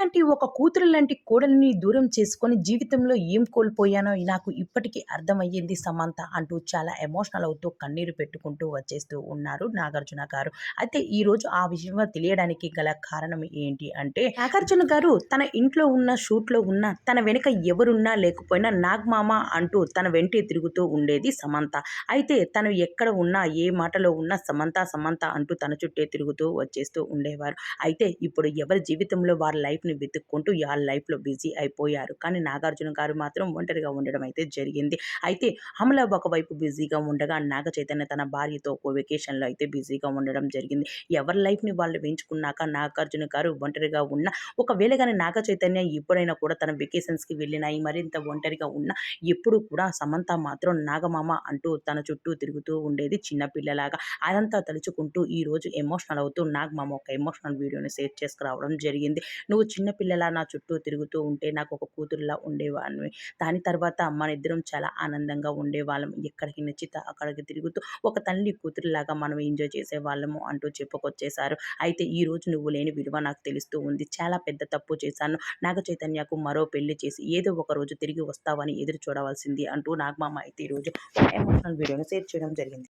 లాంటి ఒక కూతురు లాంటి కోడలిని దూరం చేసుకొని జీవితంలో ఏం కోల్పోయానో నాకు ఇప్పటికీ అర్థమయ్యింది సమంత అంటూ చాలా ఎమోషనల్ అవుతూ కన్నీరు పెట్టుకుంటూ వచ్చేస్తూ ఉన్నారు నాగార్జున గారు. అయితే ఈ రోజు ఆ విషయం తెలియడానికి గల కారణం ఏంటి అంటే నాగార్జున గారు తన ఇంట్లో ఉన్న షూట్లో ఉన్న తన వెనుక ఎవరున్నా లేకపోయినా నాగమామ అంటూ తన వెంటే తిరుగుతూ ఉండేది సమంత. అయితే తను ఎక్కడ ఉన్నా ఏ మాటలో ఉన్నా సమంత సమంత అంటూ తన చుట్టే తిరుగుతూ వచ్చేస్తూ ఉండేవారు. అయితే ఇప్పుడు ఎవరి జీవితంలో వారి లైఫ్ లైఫ్ని వెతుక్కుంటూ వాళ్ళ లైఫ్లో బిజీ అయిపోయారు. కానీ నాగార్జున గారు మాత్రం ఒంటరిగా ఉండడం అయితే జరిగింది. అయితే అమల ఒకవైపు బిజీగా ఉండగా నాగ చైతన్య తన భార్యతో ఒక వెకేషన్లో అయితే బిజీగా ఉండడం జరిగింది. ఎవరి లైఫ్ని వాళ్ళు పెంచుకున్నాక నాగార్జున గారు ఒంటరిగా ఉన్న ఒకవేళ కానీ నాగ చైతన్య ఎప్పుడైనా కూడా తన వెకేషన్స్కి వెళ్ళినాయి మరింత ఒంటరిగా ఉన్న ఎప్పుడు కూడా సమంత మాత్రం నాగమామ అంటూ తన చుట్టూ తిరుగుతూ ఉండేది చిన్నపిల్లలాగా అదంతా తలుచుకుంటూ ఈరోజు ఎమోషనల్ అవుతూ నాగమామ ఒక ఎమోషనల్ వీడియోని షేర్ చేసుకురావడం జరిగింది. నువ్వు చిన్నపిల్లలా నా చుట్టూ తిరుగుతూ ఉంటే నాకు ఒక కూతురులా ఉండేవాడిని దాని తర్వాత మన ఇద్దరం చాలా ఆనందంగా ఉండేవాళ్ళం. ఎక్కడికి నచ్చితే అక్కడికి తిరుగుతూ ఒక తల్లి కూతురులాగా మనం ఎంజాయ్ చేసేవాళ్ళము అంటూ చెప్పుకొచ్చేశారు. అయితే ఈ రోజు నువ్వు లేని విలువ నాకు తెలుస్తూ ఉంది. చాలా పెద్ద తప్పు చేశాను. నాగ చైతన్యకు మరో పెళ్ళి చేసి ఏదో ఒక రోజు తిరిగి వస్తావని ఎదురు చూడవలసింది అంటూ నాగమామ అయితే ఈరోజు ఎమోషనల్ వీడియోని షేర్ చేయడం జరిగింది.